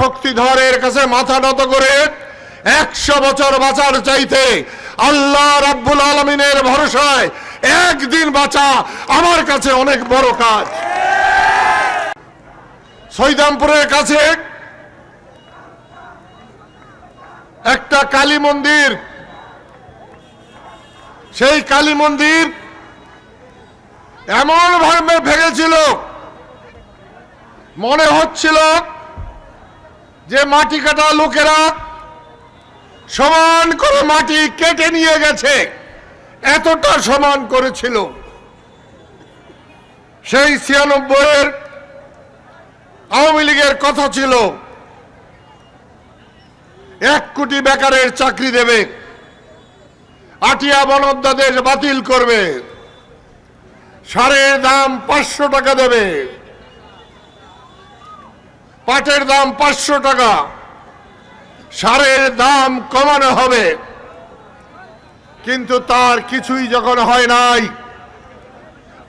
শক্তিধরের কাছে মাথা নত করে একশো বছর বাঁচার চাইতে আল্লাহ রাব্বুল আলমিনের ভরসায় একদিন বাঁচা আমার কাছে অনেক বড় কাজ। সৈদামপুরের কাছে একটা কালী মন্দির। সেই কালী মন্দির এমন ভাবে ভেঙেছিল, মনে হচ্ছিল যে মাটি কাটা লোকেরা সমান করে মাটি কেটে নিয়ে গেছে, এতটা সমান করেছিল। সেই ছিয়ানব্বইয়ের আওয়ামী লীগের কথা ছিল, এক কোটি বেকারের চাকরি দেবে, আটিয়া বনদ্দাদেশ বাতিল করবে, সারের দাম পাঁচশো টাকা দেবে। পাটের দাম পাঁচশো টাকা। সারের দাম কমানো হবে। কিন্তু তার কিছুই যখন হয় নাই,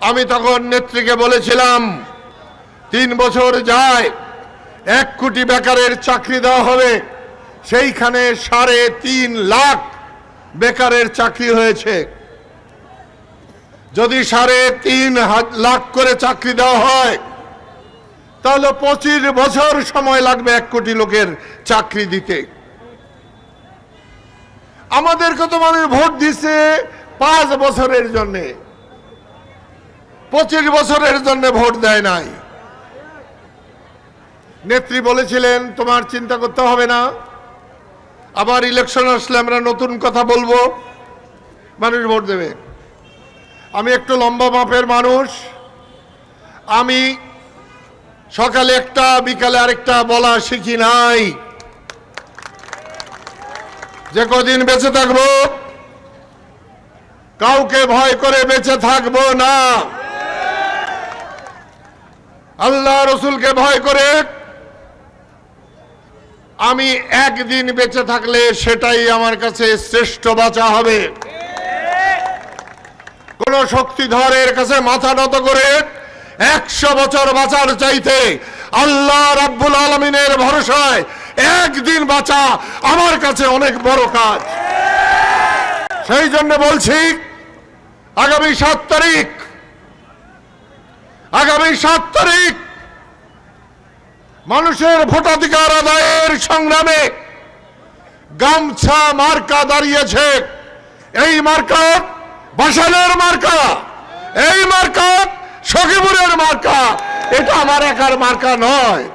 আমি তখন নেত্রীকে বলেছিলাম, তিন বছর যায়, এক কোটি বেকারের চাকরি দেওয়া হবে। সেইখানে সাড়ে তিন লাখ বেকারের চাকরি হয়েছে। যদি সাড়ে তিন লাখ করে চাকরি দেওয়া হয় তাহলে পঁচিশ বছর সময় লাগবে এক কোটি লোকের চাকরি দিতে। আমাদেরকে তো মানুষ ভোট দিছে পাঁচ বছরের জন্যে। পঁচিশ বছরের জন্য ভোট দেয় নাই। নেত্রী বলেছিলেন, তোমার চিন্তা করতে হবে না। আবার ইলেকশন আসলে আমরা নতুন কথা বলব। মানুষ ভোট দেবে। আমি একটু লম্বা মাপের মানুষ। আমি সকালে একটা, বিকালে আরেকটা বলা শিখি নাই। যে কদিন বেঁচে থাকব, কাউকে ভয় করে বেঁচে থাকব না। আল্লাহ রসুলকে ভয় করে আমি একদিন বেঁচে থাকলে সেটাই আমার কাছে শ্রেষ্ঠ বাঁচা হবে। কোন শক্তিধরের কাছে মাথা নত করে একশো বছর বাঁচার চাইতে আল্লাহ রাব্বুল আলমিনের ভরসায় একদিন বাঁচা আমার কাছে অনেক বড় কাজ। সেই জন্য বলছি, আগামী সাত তারিখ, আগামী সাত তারিখ মানুষের ভোটাধিকার আদায়ের সংগ্রামে গামছা মার্কা দাঁড়িয়েছে। এই মার্কা বাসালের মার্কা, এই মার্কা সখীপুরের মার্কা। এটা আমার একার মার্কা নয়।